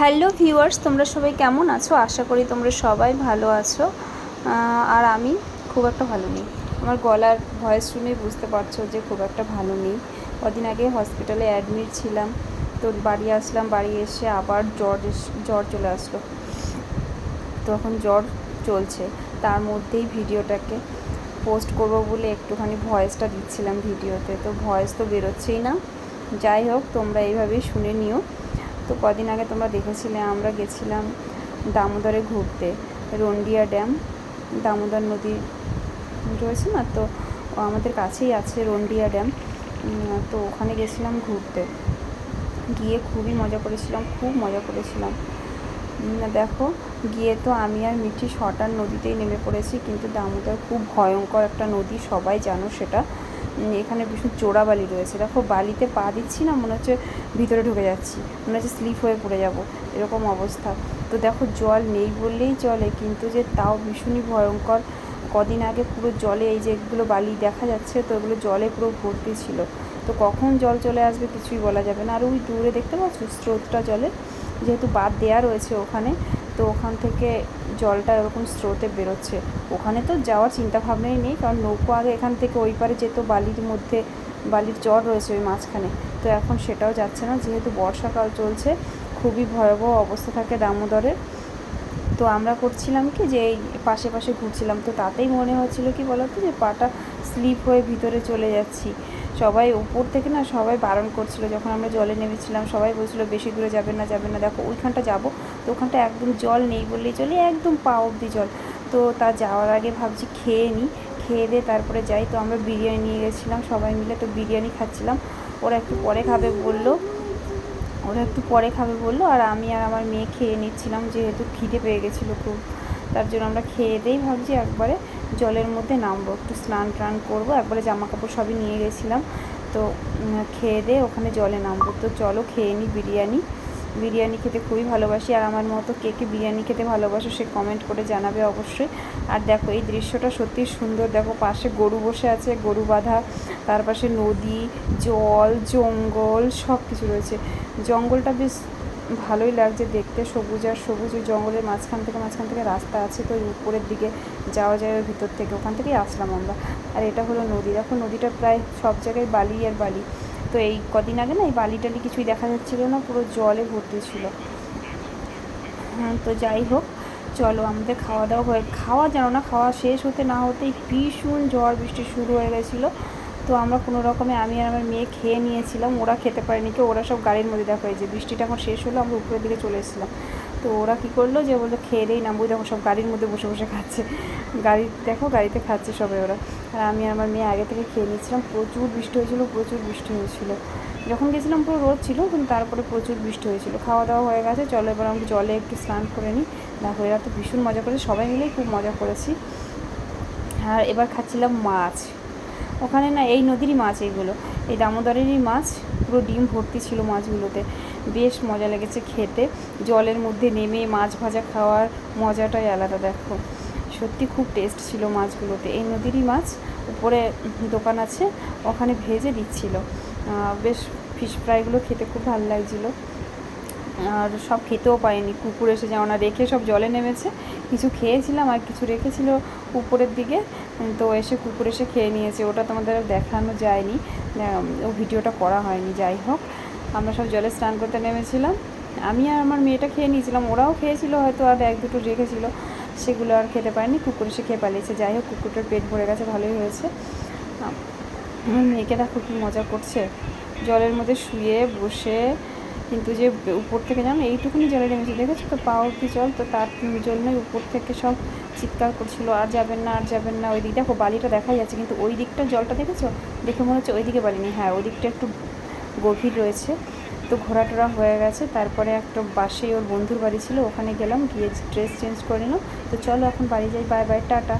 Hello viewers, তোমরা সবাই কেমন আছো? আশা করি তোমরা সবাই ভালো আছো। আর আমি খুব একটা ভালো নেই। আমার গলার ভয়েস শুনে বুঝতে পারছ যে খুব একটা ভালো নেই। কদিন আগে হসপিটালে অ্যাডমিট ছিলাম, তো বাড়ি আসলাম, বাড়ি এসে আবার জ্বর জ্বর চলে আসলো। তো এখন জ্বর চলছে, তার মধ্যেই ভিডিওটাকে পোস্ট করব বলে একটুখানি ভয়েসটা দিচ্ছিলাম ভিডিওতে। তো ভয়েস তো বেরোচ্ছেই না। যাই হোক, তোমরা এইভাবেই শুনে নিও। তো কদিন আগে তোমরা দেখেছিলে, আমরা গেছিলাম দামোদরে ঘুরতে, রন্ডিয়া ড্যাম, দামোদর নদী রয়েছে না? তো আমাদের কাছেই আছে রন্ডিয়া ড্যাম। তো ওখানে গেছিলাম ঘুরতে। গিয়ে খুবই মজা করেছিলাম, খুব মজা করেছিলাম। দেখো, গিয়ে তো আমি আর মিঠি শটার নদীতেই নেমে পড়েছি, কিন্তু দামোদর খুব ভয়ঙ্কর একটা নদী, সবাই জানো সেটা। এখানে ভীষণ চোরা বালি রয়েছে। দেখো বালিতে পা দিচ্ছি না, মনে হচ্ছে ভিতরে ঢুকে যাচ্ছি। মনে হচ্ছে স্লিপ হয়ে পড়ে যাব, এরকম অবস্থা। তো দেখো, জল নেই বললেই চলে, কিন্তু যে তাও ভীষণই ভয়ঙ্কর। কদিন আগে পুরো জলে এই যে এগুলো বালি দেখা যাচ্ছে, তো এগুলো জলে পুরো ভর্তি ছিল। তো কখন জল চলে আসবে কিছুই বলা যাবে না। আর ওই দূরে দেখতে পাচ্ছ, স্রোতটা জলে, যেহেতু বাদ দেওয়া রয়েছে ওখানে তো ওখান থেকে জলটা এরকম স্রোতে বেরোচ্ছে। ওখানে তো যাওয়ার চিন্তা ভাবনাই নেই, কারণ নৌকো আগে এখান থেকে ওই পারে যেত বালির মধ্যে, বালির চর রয়েছে ওই মাঝখানে। তো এখন সেটাও যাচ্ছে না, যেহেতু বর্ষাকাল চলছে, খুবই ভয়াবহ অবস্থা থাকে দামোদরের। তো আমরা করছিলাম কি যে এই পাশে পাশে ঘুরছিলাম, তো তাতেই মনে হচ্ছিল কি বলতো যে পাটা স্লিপ হয়ে ভিতরে চলে যাচ্ছি। সবাই উপর থেকে না সবাই বারণ করছিল। যখন আমরা জলে নেমেছিলাম, সবাই বলছিল, বেশি দূরে যাবেন না যাবেন না। দেখো, ওইখানটা যাব। তো ওখানটা একদম জল নেই বললেই চলে, একদম পা অব্দি জল। তো তা যাওয়ার আগে ভাবছি খেয়ে নিই। খেয়ে দিয়ে তারপরে যাই। তো আমরা বিরিয়ানি নিয়ে গেছিলাম সবাই মিলে, তো বিরিয়ানি খাচ্ছিলাম। ওরা একটু পরে খাবে বলল। ওরা একটু পরে খাবে বলল। আর আমি আর আমার মেয়ে খেয়ে নিচ্ছিলাম, যেহেতু খিদে পেয়ে গেছিল খুব। তার জন্য আমরা খেয়ে দিয়েই ভাবছি, একবারে জলের মধ্যে নামবো, একটু স্নান টান করব, একবারে জামা কাপড় সবই নিয়ে গেছিলাম। তো খেয়ে দিয়ে ওখানে জলে নামবো। তো চলো খেয়ে নিই বিরিয়ানি। বিরিয়ানি খেতে খুবই ভালোবাসি, আর আমার মতো কে কে বিরিয়ানি খেতে ভালোবাসো সে কমেন্ট করে জানাবে অবশ্যই। আর দেখো, এই দৃশ্যটা সত্যি সুন্দর। দেখো, পাশে গরু বসে আছে, গরু বাঁধা। তার পাশে নদী, জল, জঙ্গল সব কিছু রয়েছে। জঙ্গলটা বেশ ভালোই লাগছে দেখতে, সবুজ আর সবুজ ওই জঙ্গলের মাঝখান থেকে মাঝখান থেকে রাস্তা আছে তো ওই উপরের দিকে যাওয়া যায় ভিতর থেকে ওখান থেকেই আসলাম আমরা। আর এটা হলো নদী। দেখো নদীটা প্রায় সব জায়গায় বালি আর বালি। তো এই কদিন আগে না এই বালি টালি কিছুই দেখা যাচ্ছিল না, পুরো জলে ভর্তি ছিল। হ্যাঁ তো যাই হোক, চলো আমাদের খাওয়া দাওয়া হয়ে খাওয়া যেন না, খাওয়া শেষ হতে না হতেই ভীষণ ঝড় বৃষ্টি শুরু হয়ে গেছিল। তো আমরা কোনো রকমে আমি আর আমার মেয়ে খেয়ে নিয়েছিলাম, ওরা খেতে পারেনি, কেউ ওরা সব গাড়ির মধ্যে দেখা হয়েছে বৃষ্টিটা এখন শেষ হলো, আমরা উপরের দিকে চলে এসেছিলাম। তো ওরা কী করল যে বলল, খেয়ে দেই নামবো দেখো সব গাড়ির মধ্যে বসে বসে খাচ্ছে। গাড়ি দেখো, গাড়িতে খাচ্ছে সবাই ওরা। আর আমি আর আমার মেয়ে আগে থেকে খেয়ে নিয়েছিলাম, প্রচুর বৃষ্টি হয়েছিল, প্রচুর বৃষ্টি হয়েছিল। যখন গেছিলাম পুরো রোদ ছিল, কিন্তু তারপরে প্রচুর বৃষ্টি হয়েছিল। খাওয়া দাওয়া হয়ে গেছে, চলো এবার আমি জলে একটু স্নান করে নিই। দেখো, এরা তো ভীষণ মজা করেছে, সবাই মিলেই খুব মজা করেছি। আর এবার খাচ্ছিলাম মাছ। ওখানে না এই নদীরই মাছ এইগুলো। এই দামোদরেরই মাছ, পুরো ডিম ভর্তি ছিল মাছগুলোতে। বেশ মজা লেগেছে খেতে। জলের মধ্যে নেমে মাছ ভাজা খাওয়ার মজাটাই আলাদা, দেখো। সত্যি খুব টেস্ট ছিল মাছগুলোতে। এই নদীরই মাছ, উপরে দোকান আছে, ওখানে ভেজে দিচ্ছিল। বেশ ফিশ ফ্রাইগুলো খেতে খুব ভালো লাগছিল। আর সব খেতেও পাইনি কুকুর এসে যেমন রেখে সব জলে নেমেছে। কিছু খেয়েছিলাম আর কিছু রেখেছিল উপরের দিকে। তো এসে কুকুর এসে খেয়ে নিয়েছে। ওটা তোমাদের দেখানো যায়নি। ও ভিডিওটা করা হয়নি যাই হোক। আমরা সব জলে স্নান করতে নেমেছিলাম। আমি আর আমার মেয়েটা খেয়ে নিয়েছিলাম। ওরাও খেয়েছিল হয়তো আর এক দুটো রেখেছিল। সেগুলো আর খেতে পারেনি। কুকুর এসে খেয়ে পালিয়েছে। যাই হোক কুকুরটার পেট ভরে গেছে ভালোই হয়েছে। আম, আমার মেয়েকে দেখো কি মজা করছে। জলের মধ্যে শুয়ে বসে কিন্তু যে উপর থেকে জানো, এইটুকুনি জলে নেমেছে দেখেছ? তো পা অব্দি জল? তো তার জন্যই উপর থেকে সব চিৎকার করছিল, আর যাবেন না, আর যাবেন না, ওই দিক। দেখো, বালিটা দেখাই যাচ্ছে, কিন্তু ওই দিকটা জলটা দেখেছ? দেখে মনে হচ্ছে ওই দিকে বালি নেই। হ্যাঁ ওই দিকটা একটু গভীর রয়েছে। তো ঘোরা টোরা হয়ে গেছে। তারপরে একটা বাসেই ওর বন্ধুর বাড়ি ছিল, ওখানে গেলাম, গিয়ে ড্রেস চেঞ্জ করে নিলাম। তো চলো এখন বাড়ি যাই। Bye bye tata.